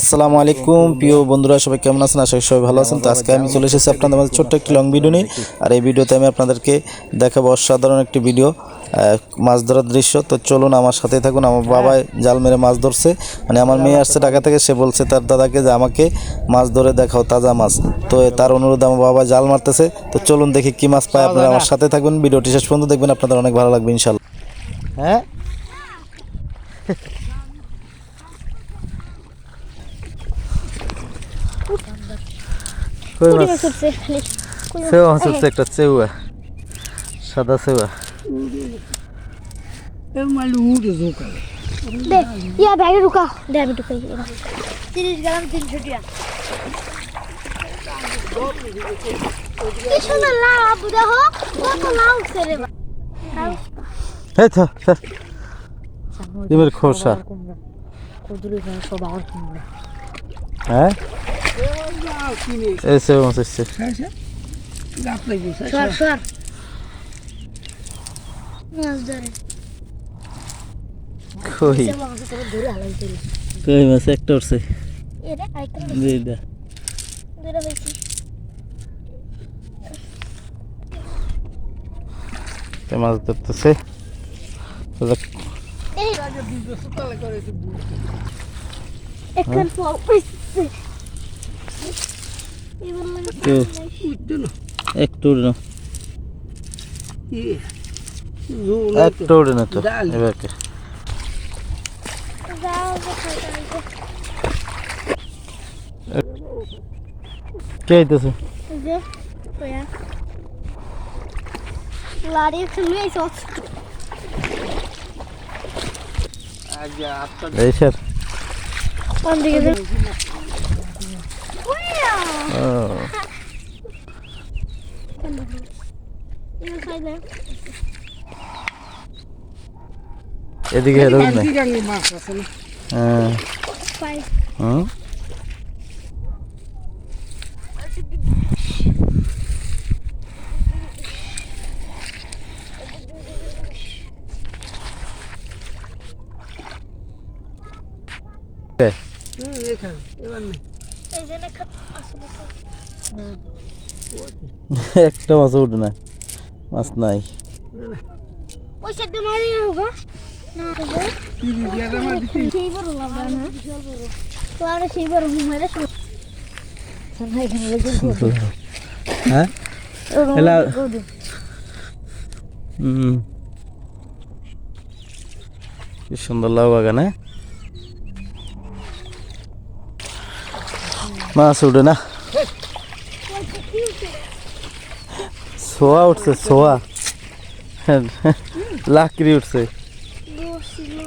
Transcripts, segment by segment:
আসসালামু আলাইকুম, প্রিয় বন্ধুরা, সবাই কেমন আছেন? আশা করি সবাই ভালো আছেন। তো আজকে আমি চলে এসেছি আপনাদের মাঝে ছোট্ট একটি লং ভিডিও নিয়ে। আর এই ভিডিওতে আমি আপনাদেরকে দেখাবো অসাধারণ একটি ভিডিও মাছ ধরার দৃশ্য। তো চলুন আমার সাথে থাকুন। আমার বাবা জাল মেরে মাছ ধরছে। মানে আমার মেয়ে আসছে ঢাকা থেকে, সে বলছে তার দাদাকে যে আমাকে মাছ ধরে দেখাও, তাজা মাছ। তো তার অনুরোধে আমার বাবা জাল মারতেছে। তো চলুন দেখি কি মাছ পায়। আপনারা আমার সাথে থাকবেন ভিডিওটি শেষ পর্যন্ত দেখবেন। আপনাদের অনেক ভালো লাগবে ইনশাল্লাহ হ্যাঁ? কই মাছ? উঠছে। সেও মাছ। হচ্ছে একটা চেউয়া। সাদা চেউয়া। দে ইয়া ব্যাগে ঢুকা। দে আমি ঢুকাই তিরিশ গ্রাম তিনশো টাকা কি সুন্দর লাউ আবু দেখো কত লাউ উঠছে। লাউ। এই তো স্যার ডিমের খোসা। হ্যাঁ এই সেও মাছ এসছে সর মাছ ধরে কই কই মাছ একটা উঠছে দুইটা মাছ ধরতেছে এখান পাও উঠছে এবার লাগে কেউ একটু উড়ে না একটু উড়ে না তো এবার কে যাও কোথায় যাইবো? কে আইতেছে এই যে কয়া লাড়ি খুলে সস এই স্যার কোন দিকে এই খাই না এদিকে রোদ নাই হ্যাঁ পাই হুম এই যে না আসলে একটা মাছ উঠে না মাছ নাই। হ্যাঁ হুম। কি সুন্দর লাউ বাগান হ্যাঁ? মাছ উঠে না। সোয়া উঠছে সোয়া লাকড়ি উঠছে।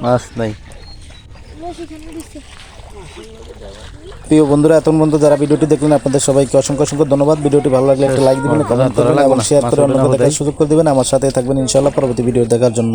মাছ নাই। প্রিয় বন্ধুরা এতক্ষণ বন্ধু যারা ভিডিওটি দেখলেন আপনাদের সবাইকে অসংখ্য অসংখ্য ধন্যবাদ। ভিডিওটি ভালো লাগলে একটা লাইক দিবেন কমেন্ট করবেন এবং শেয়ার করে অন্যকে দেখার সুযোগ করে দিবেন। আমার সাথে থাকবেন ইনশাআল্লাহ পরবর্তী ভিডিও দেখার জন্য।